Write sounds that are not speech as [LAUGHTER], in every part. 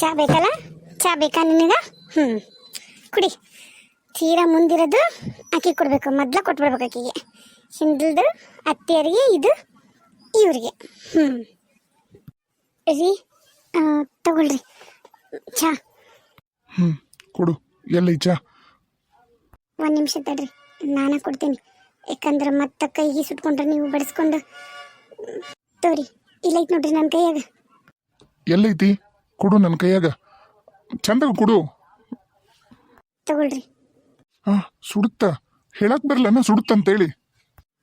ಚಾ ಬೇಕಲ್ಲ? ಚಾ ಬೇಕಾ ನಿನಗ? ಹ್ಞೂ ಕುಡಿ. ತೀರಾ ಮುಂದಿರೋದು ಅಕ್ಕಿ ಕೊಡ್ಬೇಕು. ಮೊದ್ಲ ಕೊಟ್ಬಿಡ್ಬೇಕು ಅಕ್ಕಿಗೆ. ಹಿಂದಿಲ್ದು ಅತ್ತೆಯರಿಗೆ ಇದು ಇವ್ರಿಗೆ. ಹ್ಞೂ ರೀ ತಗೊಳ್ರಿ. ಚಾ. ಹ್ಞೂ ಕೊಡು. ಎಲ್ಲ ಚಾ? ಒಂದು ನಿಮಿಷ ತಡ್ರಿ. ನಾನೇ ಕೊಡ್ತೀನಿ. ಯಾಕಂದ್ರೆ ಮತ್ತೆ ಕೈಗೆ ಸುಟ್ಕೊಂಡ್ರೆ ನೀವು ಬಡಿಸ್ಕೊಂಡು ತೋರಿ. ಇಲ್ಲೈತೆ ನೋಡ್ರಿ ನನ್ನ ಕೈಯಾಗ. ಎಲ್ಲೈತಿ ಕೊಡು ನನ್ನ ಕೈಯಾಗ. ಚಂದಾಗ ಕೊಡು. ತಗೊಳ್ರಿ. ಹಾ ಸುಡುತ್ತ? ಹೇಳಕ್ ಬರಲ್ಲ ಸುಡುತ್ತಂತೇಳಿ.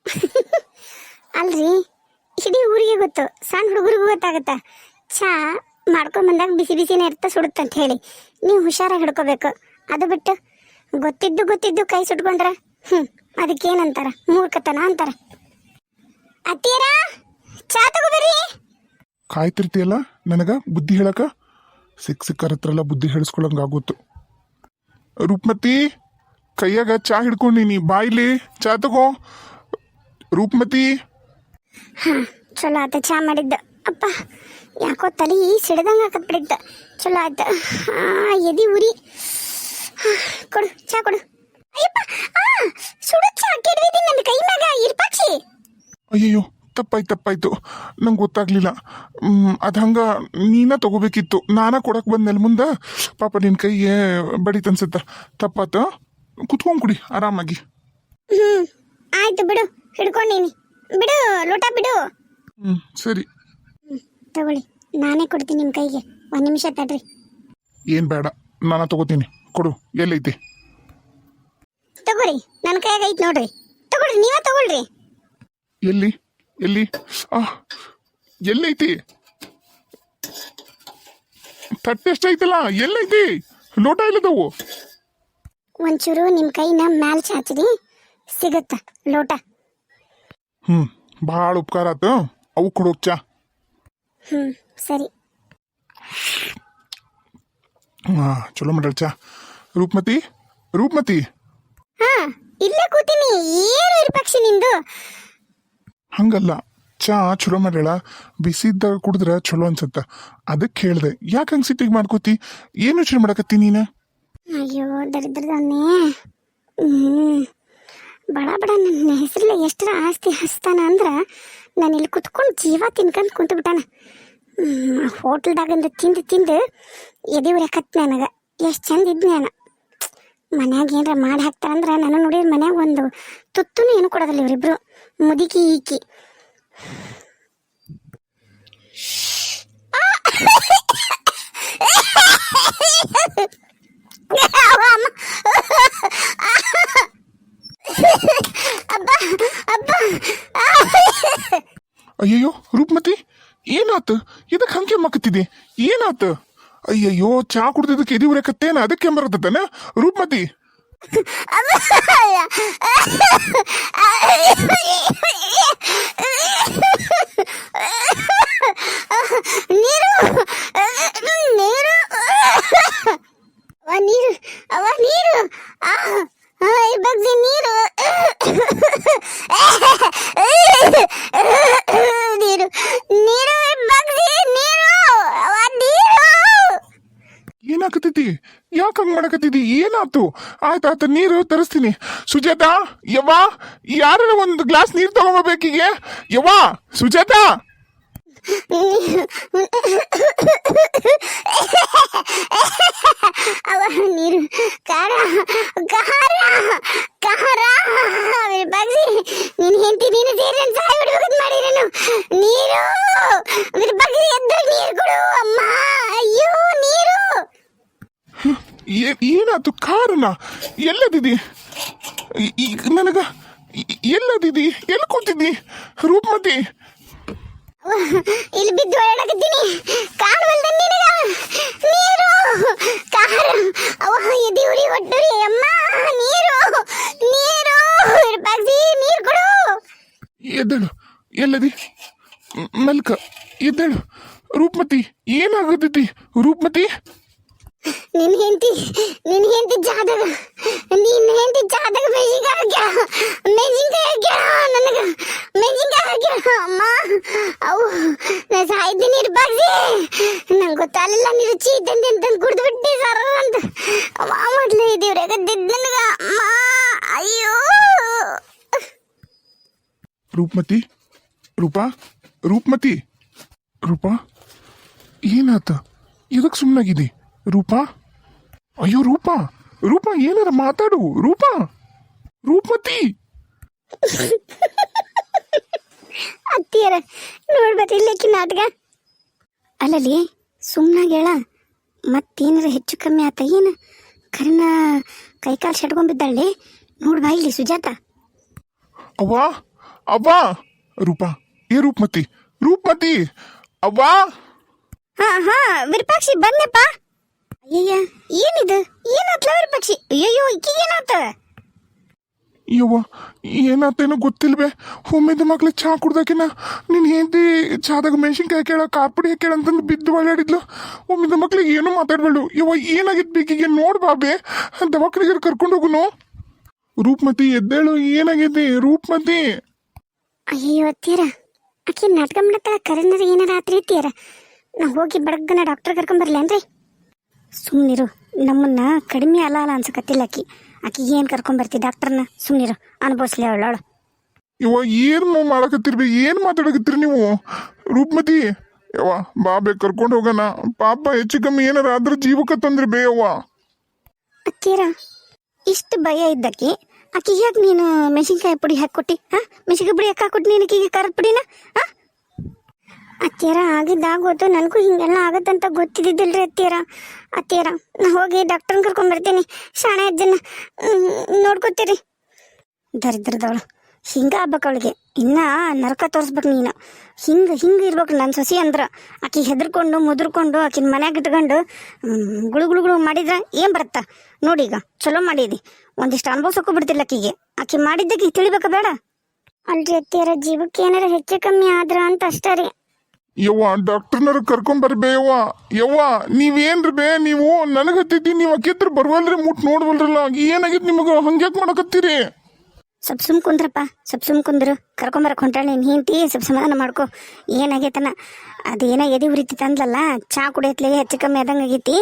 [LAUGHS] ಅಲ್ರಿ ಇಡೀ ಊರಿಗೆ ಗೊತ್ತು. ಸಣ್ಣ ಹುಡುಗರಿಗೂ ಗೊತ್ತಾಗತ್ತ? ಚಾ ಮಾಡ್ಕೊಂಬಂದಾಗ ಬಿಸಿ ಬಿಸಿನೇ ಇರ್ತ ಸುಡುತ್ತಂತ ಹೇಳಿ ನೀವು ಹುಷಾರಾಗಿ ಹಿಡ್ಕೋಬೇಕು. ಅದು ಬಿಟ್ಟು ಗೊತ್ತಿದ್ದು ಗೊತ್ತಿದ್ದು ಕೈ ಸುಟ್ಕೊಂಡ್ರ ಹ್ಞೂ ಅದಕ್ಕೇನಂತಾರ? ಮೂರ್ಖತನ ಅಂತಾರ. ಅತ್ತೀರಾ ಚಾ ತಗೋಬರ್ರಿ ಕಾಯ್ತಿರ್ತೀಯಲ್ಲ ನನಗ ಬುದ್ಧಿ ಹೇಳಕ? ಸಿಕ್ ಸಿಕ್ಕರ ಹತ್ರ ಎಲ್ಲ ಬುದ್ಧಿ ರೂಪ್ಮತಿ ಕೈಯಾಗ ಚಾ ಹಿಡ್ಕೊಂಡಿನಿ ಬಾಯಿಲಿ ಚಾ ತಗೋ. ರೂಪ್ಮತಿ. ಚಲೋ ಆತ ಚಾ ಮಾಡಿದ್ದ. ಅಪ್ಪ ಯಾಕೋ ತಲೆ ಸಿಡ್ದಂಗೆ ಹಾಕತ್ಬಿಡಿದ್ದ ಚಲೋ ಆಯ್ತು ಎದಿ ಉರಿ. ಕೊಡು ಚಾ ಕೊಡು. ಅಯ್ಯಪ್ಪ ಸುಡು ಚಾ ಕೆಡವಿದ್ದೀನಿ ನನ್ನ ಕೈ ಮ್ಯಾಗ ಇರ್ಪಾಕ್ಷಿ. ಅಯ್ಯಯ್ಯೋ ತಪ್ಪಾಯ್ತು ತಪ್ಪಾಯ್ತು ನಂಗೆ ಗೊತ್ತಾಗ್ಲಿಲ್ಲ. ಅದು ಹಂಗ ನೀನ ತಗೋಬೇಕಿತ್ತು. ನಾನ ಕೊಡಕ್ ಬಂದ್ಮೇಲೆ ಮುಂದೆ? ಪಾಪ ನಿನ್ನ ಕೈಗೆ ಬಡಿತ ಅನ್ಸುತ್ತ ತಪ್ಪಾತ? ಕುತ್ಕೊಂಡ್ ಕುಡಿ ಆರಾಮಾಗಿ. ಹ್ಞೂ ಆಯ್ತು ಬಿಡು ಹಿಡ್ಕೊಂಡೀನಿ. ಬಿಡು ಲೋಟ ಬಿಡು. ಹ್ಞೂ ಸರಿ. ತಗೊಳ್ಳಿ. ನಾನೇ ಕೊಡ್ತೀನಿ ನಿಮ್ಮ ಕೈಗೆ. ಒಂದು ನಿಮಿಷ ತಡ್ರಿ. ಏನು ಬೇಡ ನಾನ ತಗೋತೀನಿ. ಕೊಡು ಎಲ್ಲೈತಿ. ತಗೋರಿ ನನ್ನ ಕೈಯಾಗ ಐತೆ ನೋಡ್ರಿ. ತಗೊಳ್ರಿ ನೀವೇ ತಗೊಳ್ರಿ. ಎಲ್ಲಿ? ಎಲ್ಲಿ? ಆ ಎಲ್ಲೈತಿ ತಟ್ಟೆ ಎಷ್ಟೈತಲ್ಲ ಎಲ್ಲೈತಿ ಲೋಟ ಇಲ್ಲದವು ಒಂಚೂರು ನಿಮ್ಮ ಕೈನ ಮ್ಯಾಲ್ ಚಾಚಿರಿ ಸಿಗತ್ತ ಲೋಟ? ಹ್ಮ್ ಭಾಳ ಉಪಕಾರ ಆತು. ಅವು ಕೊಡೋಕ್ ಚಾ. ಹ್ಮ್ ಸರಿ. ಹಾ ಚಲೋ ಮಾಡ್ಯಾಳ ಚಾ. ರೂಪಮತಿ ರೂಪಮತಿ. ಹಾ ಇಲ್ಲೇ ಕೂತೀನಿ. ಏನು ಇರ್ಪಕ್ಷಿ ನಿಂದು? ಹಂಗಲ್ಲ. ಚಾ ಚಲೋ ಮಾಡ್ಯಾಳ ಬಿಸಿದ್ದಾಗ ಕುಡಿದ್ರೆ ಚಲೋ ಅನ್ಸತ್ತ. ಅದಕ್ಕೆ ಹೇಳ್ದೆ ಯಾಕೆ ಹಂಗೆ ಸಿಟ್ಟಿಗೆ ಮಾಡ್ಕೋತಿ? ಏನು ಯೋಚನೆ ಮಾಡಕತ್ತಿ ನೀನು? ಅಯ್ಯೋ ದರಿದ್ರದನ್ನೇ ಬಡ ಬಡ ನನ್ನ ಹೆಸರಲ್ಲಿ ಎಷ್ಟರ ಆಸ್ತಿ ಹಸ್ತಾನ ಅಂದ್ರೆ ನಾನು ಇಲ್ಲಿ ಕುತ್ಕೊಂಡು ಜೀವ ತಿನ್ಕೊಂಡು ಕುಂತು ಬಿಟ್ಟಾನ ಹೋಟ್ಲ್ದಾಗಂದ ತಿಂದು ತಿಂದು ಎದೆ ಉರಿಯಕತ್ ನನಗೆ. ಎಷ್ಟು ಚಂದ ಇದ್ನ ನಾನು ಮನ್ಯಾಗ ಏನಾರ ಮಾಡಿ ಹಾಕ್ತಾರಂದ್ರ ನಾನು ನೋಡಿ ಮನ್ಯಾಗ ಒಂದು ತುತ್ತುನು ಏನು ಕೊಡೋದಿಲ್ಲ ಇವರಿಬ್ರು. ಮುದುಕಿ, ಈಕಿ. ಅಯ್ಯಯ್ಯೋ, ರೂಪ್ಮತಿ, ಏನಾತ? ಇದಕ್ಕೆ ಹಂಗೆ ಮಕ್ಕತ್ತಿದೆ ಏನಾತ? ಅಯ್ಯಯ್ಯೋ ಚಾ ಕುಡ್ದಿದ್ದಕ್ಕೆ ಎದಿ ಉರಕತ್ತೇನ ಅದಕ್ಕೆ ಬರತ್ತೇನ ರೂಪ್ಮತಿ ನೀರು ನೀರು ಅವ ನೀರು ಅವ ನೀರು ಆ ಆ, ಈ ಬಗ್ಸಿ ನೀರು ನೀರು ನೀರು ಈ ಬಗ್ಸಿ ನೀರು ಅವ ನೀರು ಏನಾಕತೈತಿ ಯಾಕೆ ಹಂಗ್ ಮಾಡಕತ್ತಿದಿ ಏನಾತು ಆಯ್ತಾಯ್ತು ನೀರು ತರಿಸ್ತೀನಿ. ಸುಜಾತ, ಯವ್ವ ಯಾರು ಒಂದು ಗ್ಲಾಸ್ ನೀರು ತಗೊಂಬರ್ಬೇಕೀಗೆ ಯವ್ವ, ಸುಜಾತ! ಅವ ನೀರು ಖಾರ ಖಾರ ಖಾರ ಬಗ್ಸಿ ನೀನ್ ಹೆಂಡತಿ, ನೀನು ಸೇರಿ ಸಾಯಿ ಮಾಡಿರೇನು? ನೀರು ಅದ್ರ ಬಗ್ಸಿ ಎದ್ದು ನೀರು ಕೊಡು ಅಮ್ಮ ಅಯ್ಯೋ ನೀರು ಏ- ಏನಾತು ಕಾರಣ ಎಲ್ಲದಿದಿ ನನಗ ಎಲ್ಲದಿದಿ ಎಲ್ಲಿ ಕೂತಿದ್ದಿ ರೂಪಮತಿ ಇಲ್ಲಿ ಬಿದ್ದು ಓಡಾಡಕತ್ತೀನಿ ಕಾಣವಲ್ದ ನಿನಗ. ನೀರು. ಕಾರ. ಅವ ಎದಿ ಉರಿ ಒಡ್ಡುರಿ ಅಮ್ಮ ನೀರು. ನೀರು. ಬಗ್ಸಿ ನೀರು ಕೊಡು. ಎದ್ದಳು. ಎಲ್ಲದಿ ಮಲ್ಕ. ಎದ್ದಳು. ರೂಪಮತಿ ಏನಾಗುತ್ತೈತಿ ನಿನ್ ಹೆಂಡತಿ ಜಾದಗ ಹೆಂಡತಿ ಜಾದಾಗ ನಿನ್ ಹೆಂಡತಿ ಜಾದಾಗ ಮೆಜಿಂಗ ಹಾಕ್ಯ? ಮೆಜಿಂಗ ಹಾಕ್ಯ? ನನಗ ಮೆಜಿಂಗ ಹಾಕ್ಯ? ಅಮ್ಮ, ಅವು ನಾ ಸಾಯ್ತೀನಿ ಇರ್ಬಾರ್ದಿ ನಂಗೆ ಗೊತ್ತಾಗಲಿಲ್ಲ ನೀರು ರುಚಿ ಇದ್ದಂತೆ ಅಂತಂದು ಕುಡ್ದು ಬಿಟ್ಟೆ ಸರ್ ಅಂತ. ಅಮ್ಮ ಮೊದ್ಲು ದೇವ್ರೆ ಗದ್ದಿದ್ದು ನನಗ. ಅಮ್ಮ, ಅಯ್ಯೋ. ರೂಪಮತಿ, ರೂಪಾ ರೂಪಮತಿ. ರೂಪಾ, ಏನಾತ? ಎದಕ್ ಸುಮ್ಮನಾಗಿದೆ ರೂಪಾ? ಅಯ್ಯೋ ರೂಪ. ರೂಪ ಏನಾರ ಮಾತಾಡು. ರೂಪ. ರೂಪತಿ. ಅತ್ತಿಯರ ನೋಡ್ಬೇಕು ಇಲ್ಲಕ್ಕಿ ನಾಟಕ. ಅಲ್ಲಲ್ಲಿ ಸುಮ್ಮನಾಗಿ ಹೇಳ. ಮತ್ತೇನಾರ ಹೆಚ್ಚು ಕಮ್ಮಿ ಆತ ಏನು? ಕರ್ಣ ಕೈಕಾಲು ಶಟ್ಕೊಂಡ್ಬಿದ್ದಾಳೆ ನೋಡ್ ಬಾ ಇಲ್ಲಿ ಸುಜಾತ. ಅವ್ವಾ ಅವ್ವಾ. ರೂಪ ಏ ರೂಪ್ಮತಿ ರೂಪ್ಮತಿ ಅವ್ವಾ. ಹಾ ಹಾ ವಿರೂಪಾಕ್ಷಿ ಬಂದೆಪ್ಪ ಅಯ್ಯಯ್ಯ ಏನಿದು? ಏನಾತ್ಲ ಪಕ್ಷಿ? ಅಯ್ಯಯ್ಯೋ ಏನಾತ? ಯವ್ವ ಏನಾತೇನೋ ಗೊತ್ತಿಲ್ವೇ? ಒಮ್ಮೆದ ಮಕ್ಳು ಚಹಾ ಕುಡ್ದಾಕಿನ ನಿನ್ ಹೆಂಡತಿ ಚಹಾದಾಗ ಮೆಣಸಿನ್ಕಾಯಿ ಕೇಳ ಕಾರ್ ಹಾಕೇಳ ಅಂತಂದು ಬಿದ್ದು ಒಳ್ಳಾಡಿದ್ಲು ಒಮ್ಮೆದ ಮಕ್ಳಿಗೆ ಏನೂ ಮಾತಾಡ್ಬೇಡು ಯವ್ವ ಏನಾಗಿತ್ತು ಬೇಕಿಗೆ ನೋಡ್ ಬಾಬೆ. ದವಾಖಾನಿಗೆ ಕರ್ಕೊಂಡು ಹೋಗುನು? ರೂಪಮತಿ ಎದ್ದೇಳು ಏನಾಗೈತಿ ರೂಪಮತಿ! ಅಯ್ಯೋ ತೀರ ಆಕೆ ನಾಟಕ ಮಾಡತ್ತಾಳ ಕರೆನರ ಏನಾರ ಆತ್ರಿ ತೀರ ನಾ ಹೋಗಿ ಬಡಗ್ಗನ ಡಾಕ್ಟರ್ ಕರ್ಕೊಂಡ್ ಬರ್ಲೇನ್ರಿ ಸುಮ್ಮನಿರು ನಮ್ಮನ್ನ ಕಡಿಮೆ ಅಲ್ಲ ಅಲ್ಲ ಅನ್ಸಕತ್ತಿಲ್ಲ ಆಕಿ. ಆಕಿ ಏನು ಕರ್ಕೊಂಡ್ ಬರ್ತಿ ಡಾಕ್ಟರ್ನ ಸುಮ್ಮನಿರು ಅನುಭವಿಸ್ಲಿ ಅವಳು ಇವ ಏನು ಮಾಡಕತ್ತಿರ್ಬಿ ಏನು ಮಾತಾಡಕತ್ತೀರಿ ನೀವು? ರೂಪಮತಿ ಯವ್ವ ಬಾಬೆ ಕರ್ಕೊಂಡು ಹೋಗೋಣ. ಪಾಪ ಹೆಚ್ಚು ಕಮ್ಮಿ ಏನಾರ ಆದ್ರೆ ಜೀವಕ್ಕೆ ತಂದ್ರಿ ಬೇ ಅಕ್ಕೀರ ಇಷ್ಟು ಭಯ ಇದ್ದಕ್ಕಿ ಆಕಿಗೆ ಯಾಕೆ ನೀನು ಮೆಣಸಿನ್ಕಾಯಿ ಪುಡಿ ಹಾಕ್ಕೊಟ್ಟಿ ಹಾ? ಮೆಣಸಿನ್ಕಾಯಿ ಪುಡಿ ಹಾಕಿ ಹಾಕ್ಕೊಟ್ಟು ನೀನು ಆಕಿಗೆ ಖಾರದ ಪುಡಿನ? ಹಾ? ಅತ್ತೀರ ಆಗಿದ್ದಾಗೋದು ನನಗೂ ಹಿಂಗೆಲ್ಲ ಆಗತ್ತಂತ ಗೊತ್ತಿದ್ದಿದ್ದಿಲ್ರಿ ಅತ್ತೀರ ಅತ್ತೀರ ನಾ ಹೋಗಿ ಡಾಕ್ಟರ್ನ ಕರ್ಕೊಂಡ್ಬರ್ತೀನಿ ಶಾಣೆ ಅಜ್ಜನ ನೋಡ್ಕೊತೀರಿ. ದರಿದ್ರದವಳು. ಹಿಂಗ ಆಗ್ಬೇಕು ಅವಳಿಗೆ. ಇನ್ನ ನರಕ ತೋರಿಸ್ಬೇಕು ನೀನು. ಹಿಂಗೆ ಹಿಂಗೆ ಇರ್ಬೇಕು ನನ್ನ ಸೊಸಿ ಅಂದ್ರ. ಆಕಿ ಹೆದರ್ಕೊಂಡು, ಮುದ್ರಕೊಂಡು, ಆಕಿನ ಮನ್ಯಾಗ ಇಟ್ಕೊಂಡು ಗುಳುಗುಳುಗಳು ಮಾಡಿದ್ರೆ ಏನು ಬರುತ್ತಾ ನೋಡಿ ಚಲೋ ಮಾಡಿದಿ. ಒಂದಿಷ್ಟು ಅನುಭವಿಸಕ್ಕೂ ಬಿಡ್ತಿಲ್ಲ ಆಕಿಗೆ. ಆಕಿ ಮಾಡಿದ್ದಕ್ಕೆ ತಿಳಿಬೇಕ ಬೇಡ. ಅಲ್ರಿ ಅತ್ತಿಯರ, ಜೀವಕ್ಕೆ ಏನಾರ ಹೆಚ್ಚು ಕಮ್ಮಿ ಆದ್ರ ಅಂತ ಅಷ್ಟೇ ರೀ. ಯವ್ವ ಡಾಕ್ಟರ್ನವ್ರ ಕರ್ಕೊಂಡ್ ಬರ್ಬೇ ಯವ್ವ. ಯವ್ವ, ನೀವೇನ್ರಿ ಬೇ, ನೀವು ನನಗೆ ಹತ್ತಿದ್ದಿ ನೀವು ಅಕ್ಕಿದ್ರ ಬರ್ವಲ್ರಿ, ಮುಟ್ ನೋಡ್ವಲ್ರಲ್ಲ ಏನಾಗಿತ್ ನಿಮಗೆ? ಹಂಗ್ಯಾಕ್ ಮಾಡಕತ್ತೀರಿ? ಸ್ವಲ್ಪ ಸುಮ್ ಕುಂದ್ರಪ್ಪ ಸ್ವಲ್ಪ ಸುಮ್ ಕುಂದ್ರು. ಕರ್ಕೊಂಬರಕ್ ಹೊಂಟಾಳ, ನೀನು ಹಿಂತಿ ಸ್ವಲ್ಪ ಸಮಾಧಾನ ಮಾಡ್ಕೊ. ಏನಾಗೈತನ? ಅದೇನ ಎದೆ ಉರಿತಿತ್ತು ಅಂದ್ಲಲ್ಲ ಚಾ ಕುಡಿಯತ್ಲೆ ಹೆಚ್ಚು ಕಮ್ಮಿ ಆದಂಗೆ ಆಗೈತಿ.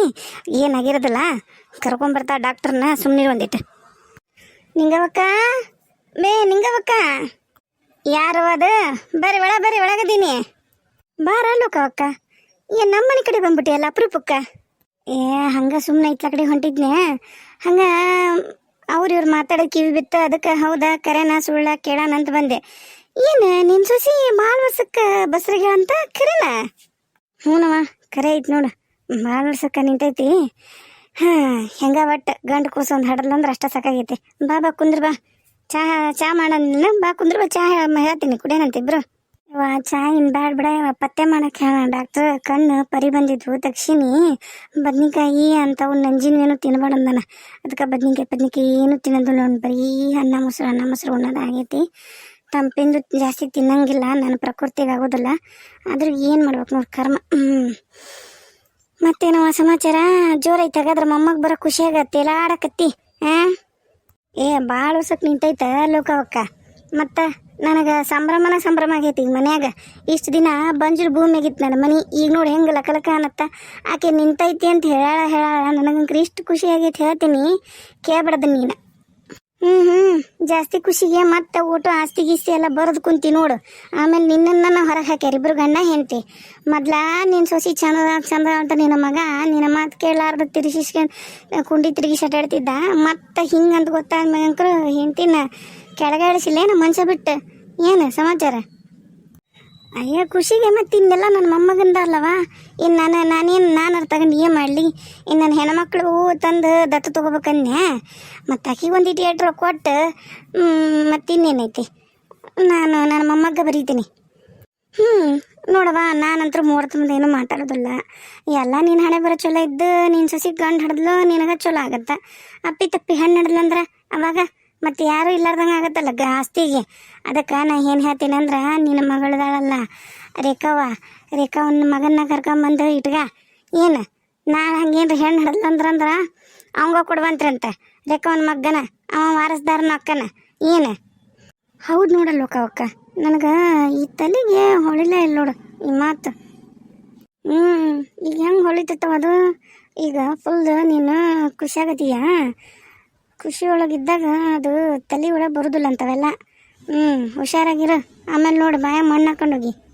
ಏನಾಗಿರೋದಿಲ್ಲ ಕರ್ಕೊಂಬರ್ತಾ ಡಾಕ್ಟರ್ನ ಸುಮ್ಮನಿರು ಒಂದಿಟ್ಟು ನಿಂಗವಕ್ಕ ಬೇ ನಿಂಗವಕ್ಕ ಯಾರು ಅದು? ಬರ್ರಿ ಒಳ ಬರ್ರಿ ಒಳಗದೀನಿ ಬಾರ ಲೋಕವಕ್ಕ ಏ ನಮ್ಮನೆ ಕಡೆ ಬಂದ್ಬಿಟ್ಟಿಯಲ್ಲ, ಅಪರೂಪಕ್ಕ? ಏ, ಹಂಗ ಸುಮ್ಮನೆ ಇತ್ಲ ಕಡೆ ಹೊಂಟಿದ್ನೆ ಹಂಗ, ಅವ್ರು ಇವ್ರು ಮಾತಾಡೋದು ಕಿವಿ ಬಿತ್ತು ಅದಕ್ಕೆ ಹೌದಾ, ಕರೆನ, ಸುಳ್ಳ ಕೇಳೋಣ ಅಂತ ಬಂದೆ. ಏನು, ನಿನ್ ಸೊಸಿ ಭಾಳ ವರ್ಷಕ್ಕೆ ಬಸ್ರಿಗೆ ಅಂತ ಕರೆನ? ಹ್ಞೂನವ ಕರೆ ಐತಿ ನೋಡು. ಭಾಳ ವರ್ಷಕ್ಕೆ ನಿಂತೈತಿ. ಹಾಂ, ಹೆಂಗ ಒಟ್ಟು ಗಂಡು ಕೂಸ ಒಂದು ಹಡಲ್ಲ ಅಂದ್ರೆ ಅಷ್ಟ ಸಾಕಾಗೈತಿ. ಬಾ ಬಾ, ಕುಂದ್ರ ಬಾ. ಚಹಾ ಚಹಾ ಮಾಡೋಣ ಬಾ, ಕುಂದ್ರ ಬಾ. ಚಾ ಹೇ- ಹೇಳ್ತೀನಿ. ಕುಡಿಯೋಣಂತ ಇಬ್ರು. ಇವ ಚಾ ಇನ್ ಬ್ಯಾಡ್ ಬಿಡ, ಇವ ಪತ್ತೆ ಮಾಡಕ್ಕೆ ಹೇಳ. ಡಾಕ್ಟರ್ ಕಣ್ಣು ಪರಿ ಬಂದಿದ್ವು. ತಕ್ಷಿಣಿ ಬದ್ನಿಕಾಯಿ ಅಂಥವು ನಂಜಿನ ಏನು ತಿನ್ಬೇಡಂದನ ಅದಕ್ಕೆ ಬದ್ನಿಕಾಯಿ ಬದ್ನಿಕಾಯಿ ಏನು ತಿನ್ನೋದಿಲ್ಲ ನೋಡಿ. ಬರೀ ಅನ್ನ ಮೊಸರು ಅನ್ನ ಮೊಸರು ಉಣ್ಣೋದಾಗೈತಿ ತಂಪಿಂದು ಜಾಸ್ತಿ ತಿನ್ನಂಗಿಲ್ಲ. ನನ್ನ ಪ್ರಕೃತಿಗೆ ಆಗೋದಿಲ್ಲ. ಆದ್ರೆ ಏನು ಮಾಡ್ಬೇಕು ನೋಡಿ ಕರ್ಮ. ಹ್ಞೂ ಮತ್ತೇನವ ಸಮಾಚಾರ? ಜೋರೈತೆ ಹಾಗಾದ್ರೆ ಮೊಮ್ಮಗ್ ಬರೋ ಖುಷಿಯಾಗ ತೇಲಾಡಕತ್ತಿ ಆಡಕತ್ತಿ ಹಾಂ? ಏ ಭಾಳ ವರ್ಷಕ್ಕೆ ನಿಂತೈತ ಲೋಕವಕ್ಕ. ಮತ್ತು ನನಗೆ ಸಂಭ್ರಮನ ಸಂಭ್ರಮ ಆಗೈತಿ ಈಗ ಮನ್ಯಾಗ. ಇಷ್ಟು ದಿನ ಬಂಜರು ಭೂಮಿ ಆಗಿತ್ತು ನನ್ನ ಮನೆ. ಈಗ ನೋಡಿ ಹೆಂಗೆ ಲಕಲಕ ಅನ್ನತ್ತ. ಆಕೆ ನಿಂತೈತಿ ಅಂತ ಹೇಳ ಹೇಳ ನನಗೆ ಇಷ್ಟು ಖುಷಿ ಆಗೈತಿ ಹೇಳ್ತೀನಿ. ಕೇಳ್ಬಿಡದ ನೀನು. ಹ್ಞೂ ಹ್ಞೂ ಜಾಸ್ತಿ ಖುಷಿಗೆ ಮತ್ತೆ ಊಟ, ಆಸ್ತಿ ಗೀಸ್ತಿ ಎಲ್ಲ ಬರೋದು ಕುಂತಿ ನೋಡು. ಆಮೇಲೆ ನಿನ್ನನ್ನು ಹೊರಗೆ ಹಾಕ್ಯಾರ. ಇಬ್ರು ಗಂಡ ಹೆಂಡತಿ. ಮೊದ್ಲ ನಿನ್ನ ಸೊಸಿ ಚಂದ ಚಂದ ಅಂತ ನಿನ್ನ ಮಗ ನಿನ್ನ ಮಾತು ಕೇಳಾರ್ದ ತಿರುಗಿಸ್ಕೊಂಡು ಕುಂಡಿ ತಿರುಗಿ ಸಟಾಡ್ತಿದ್ದ ಮತ್ತೆ ಹಿಂಗಂತ ಗೊತ್ತಾದ್ಮೇಲೆ ಹೆಂಡತಿನ ಕೆಳಗೆ ಏನು ಮನುಷ್ಯ ಬಿಟ್ಟು. ಏನು ಸಮಾಚಾರ? ಅಯ್ಯೋ, ಖುಷಿಗೆ ಮತ್ತೆ ಇನ್ನೆಲ್ಲ ನನ್ನ ಮೊಮ್ಮಗಂದ ಅಲ್ಲವಾ? ಇನ್ನು ನಾನು ನಾನೇನು ನಾನು ತಗೊಂಡು ಏನು ಮಾಡಲಿ? ಇನ್ನು ನನ್ನ ಹೆಣ್ಮಕ್ಳು ತಂದು ದತ್ತು ತೊಗೋಬೇಕನ್ಯಾ? ಮತ್ತು ಆಕಿಗೆ ಒಂದು ಇಟ್ಟು ರೊಕ್ಕ ಕೊಟ್ಟು ಮತ್ತು ಇನ್ನೇನೈತಿ? ನಾನು ನನ್ನ ಮೊಮ್ಮಗ ಬರೀತೀನಿ. ಹ್ಞೂ ನೋಡವ್ವ ನಾನಂತರ ಮೂರು ತುಂಬ ಏನೂ ಮಾತಾಡೋದಿಲ್ಲ. ಎಲ್ಲ ನೀನು ಹಣೆ ಬರೋ ಚಲೋ ಇದ್ದು, ನೀನು ಸಸಿ ಗಂಡು ಹಿಡಿದ್ಲು, ನಿನಗೆ ಚಲೋ ಆಗತ್ತೆ. ಅಪ್ಪಿ ತಪ್ಪಿ ಹಣ್ಣು ಹಿಡಿದ್ಲಂದ್ರೆ ಅವಾಗ ಮತ್ತೆ ಯಾರು ಇಲ್ಲಾರ್ದಂಗೆ ಆಗತ್ತಲ್ಲ ಗ ಆಸ್ತಿಗೆ. ಅದಕ್ಕೆ ನಾ ಏನು ಹೇಳ್ತೀನಿ ಅಂದ್ರೆ, ನಿನ್ನ ಮಗಳದಾಳಲ್ಲ. ರೇಖಾವ ರೇಖಾ ಒಂದು ಮಗನ್ನ ಕರ್ಕೊಂಬಂದು ಇಟ್ಗ. ಏನು? ನಾನು ಹಂಗೇನ್ರ ಹೆಣ್ಣು ಹಡ್ದಂದ್ರಂದ್ರ ಅವಂಗ ಕೊಡ್ಬಂತ್ರಂತ ರೇಖಾವನ ಮಗ್ಗನ, ಅವ ವಾರಸ್ದಾರನ ಅಕ್ಕನ ಏನು? ಹೌದು ನೋಡಲ್ಲ ಅಕ್ಕ ನನಗೆ ಈ ತಲೆಗೆ ಹೊಳಿಲೇ ಇಲ್ಲ ನೋಡು ಈ ಮಾತು. ಹ್ಞೂ ಈಗ ಹೆಂಗೆ ಹೊಳಿತೈತವ ಅದು. ಈಗ ಫುಲ್ ನೀನು ಖುಷಿಯಾಗದೀಯ ಖುಷಿ ಒಳಗಿದ್ದಾಗ ಅದು ತಲೆ ಒಳಗೆ ಬರೋದಿಲ್ಲ ಅಂತವೆಲ್ಲ. ಹ್ಞೂ ಹುಷಾರಾಗಿರು. ಆಮೇಲೆ ನೋಡಿ ಬಾಯ ಮಣ್ಣು ಹಾಕೊಂಡೋಗಿ.